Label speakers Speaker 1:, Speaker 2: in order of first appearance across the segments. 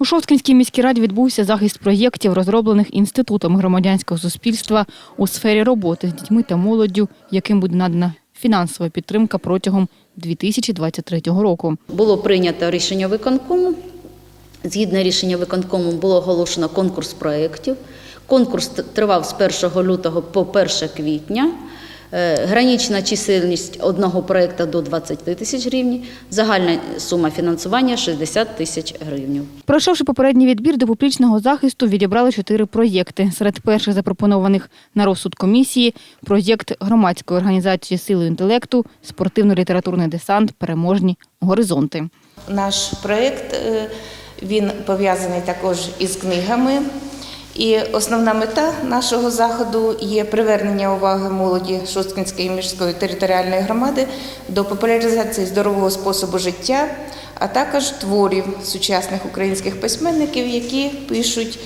Speaker 1: У Шосткинській міській раді відбувся захист проєктів, розроблених інститутом громадянського суспільства у сфері роботи з дітьми та молоддю, яким буде надана фінансова підтримка протягом 2023 року.
Speaker 2: Було прийнято рішення виконкому. Згідно рішення виконкому було оголошено конкурс проєктів. Конкурс тривав з 1 лютого по 1 квітня. Е, Гранична чисельність одного проєкту до 20 тисяч гривень. Загальна сума фінансування 60 тисяч гривень.
Speaker 1: Пройшовши попередній відбір до публічного захисту, відібрали чотири проєкти. Серед перших запропонованих на розсуд комісії проєкт громадської організації сили інтелекту, спортивно-літературний десант, переможні горизонти.
Speaker 3: Наш проєкт е, він пов'язаний також із книгами. І основна мета нашого заходу є привернення уваги молоді Шосткинської міської територіальної громади до популяризації здорового способу життя, а також творів сучасних українських письменників, які пишуть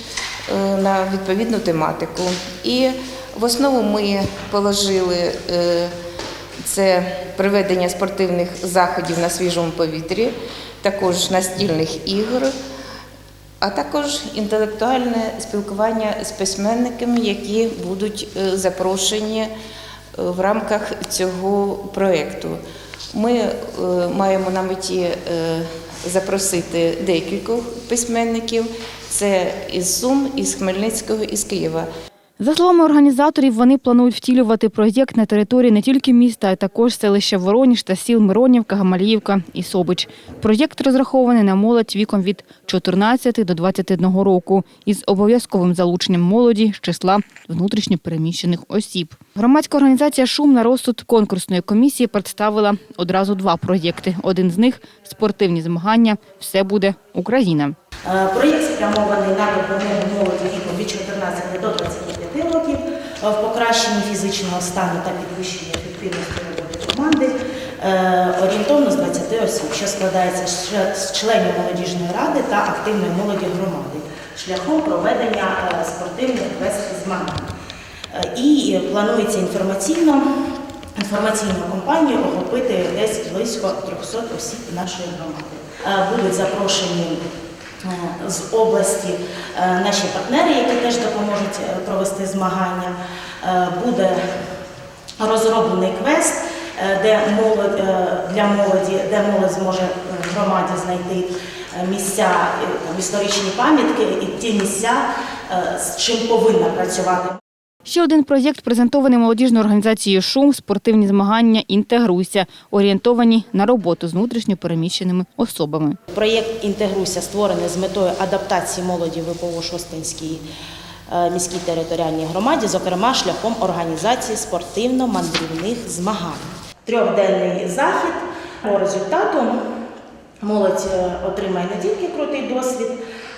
Speaker 3: е, на відповідну тематику. І в основу ми положили е, це проведення спортивних заходів на свіжому повітрі, також настільних ігор, а також інтелектуальне спілкування з письменниками, які будуть е, запрошені е, в рамках цього проєкту. Ми е, маємо на меті запросити декількох письменників. Це із Сум, із Хмельницького, із Києва.
Speaker 1: За словами організаторів, вони планують втілювати проєкт на території не тільки міста, а також селища Вороніж та сіл Миронівка, Гамаліївка і Собич. Проєкт розрахований на молодь віком від 14 до 21 року із обов'язковим залученням молоді з числа внутрішньо переміщених осіб. Громадська організація Шум на розсуд конкурсної комісії представила одразу два проєкти. Один з них спортивні змагання Все буде Україна.
Speaker 4: Е, Проєкт спрямований на допомогу молоді віком від 14 до 25 років е, в покращенні фізичного стану та підвищенні ефективності роботи команди е, орієнтовно з 20 осіб, що складається з членів молодіжної ради та активної молоді громади шляхом проведення спортивних квестів змагань. І планується інформаційно інформаційну кампанію охопити десь близько 300 осіб нашої громади. Будуть запрошені з області е, наші партнери, які теж допоможуть е, провести змагання. Е, Буде розроблений квест, е, де молодь е, для молоді, де молодь зможе е, в громаді знайти е, місця, е, історичні пам'ятки і ті місця, е, з чим повинна працювати
Speaker 1: Ще один проєкт презентований молодіжною організацією Шум спортивні змагання Інтегруйся, орієнтовані на роботу з внутрішньо переміщеними особами.
Speaker 4: Проєкт Інтегруйся створений з метою адаптації молоді ВПО Шостинській е, міській територіальній громаді, зокрема шляхом організації спортивно-мандрівних змагань. Трьохденний захід по результату молодь е, отримає не тільки крутий досвід,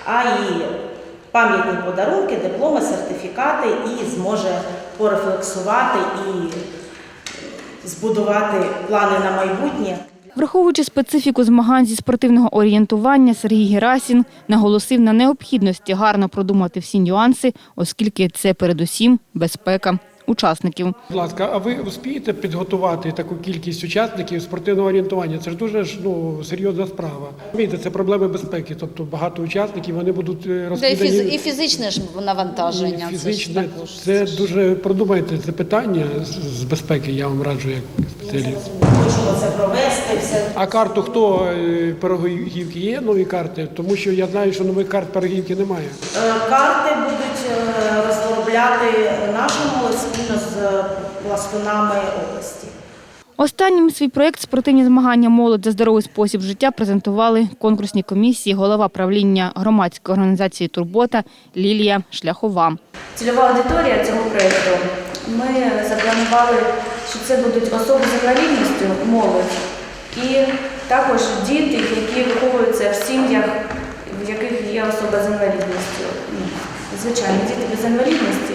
Speaker 4: а й пам'ятні подарунки, дипломи, сертифікати і зможе порефлексувати і збудувати плани на майбутнє.
Speaker 1: Враховуючи специфіку змагань зі спортивного орієнтування, Сергій Герасін наголосив на необхідності гарно продумати всі нюанси, оскільки це передусім безпека учасників.
Speaker 5: Будь ласка, а ви успієте підготувати таку кількість учасників спортивного орієнтування? Це ж дуже ж ну серйозна справа. Розумієте, це проблеми безпеки. Тобто багато учасників вони будуть е,
Speaker 2: Да, і,
Speaker 5: розкидані.
Speaker 2: фіз, і фізичне ж навантаження.
Speaker 5: і фізичне.
Speaker 2: Це, також.
Speaker 5: Це дуже продумайте це питання з- безпеки. Я вам раджу як спеціаліст.
Speaker 4: Це провести. Все
Speaker 5: А карту хто е, пирогівки є нові карти? Тому що я знаю, що нових карт пирогівки немає.
Speaker 4: Е, Карти будуть розробляти спільно з пластунами області.
Speaker 1: Останнім свій проєкт спортивні змагання молодь за здоровий спосіб життя презентували конкурсній комісії голова правління громадської організації Турбота Лілія Шляхова.
Speaker 6: Цільова аудиторія цього проєкту. Ми запланували, що це будуть особи з інвалідністю, молодь, і також діти, які виховуються в сім'ях, в яких є особа з інвалідністю. Звичайно, діти без інвалідності.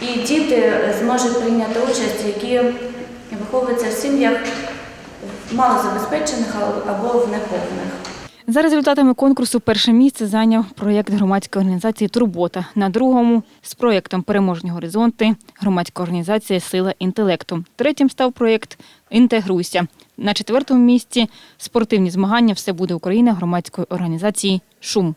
Speaker 6: І діти зможуть прийняти участь, які виховуються в сім'ях малозабезпечених або в неповних.
Speaker 1: За результатами конкурсу перше місце зайняв проєкт громадської організації Турбота. На другому з проєктом Переможні горизонти громадська організація Сила інтелекту. Третім став проєкт Інтегруйся. На четвертому місці спортивні змагання Все буде Україна громадської організації Шум.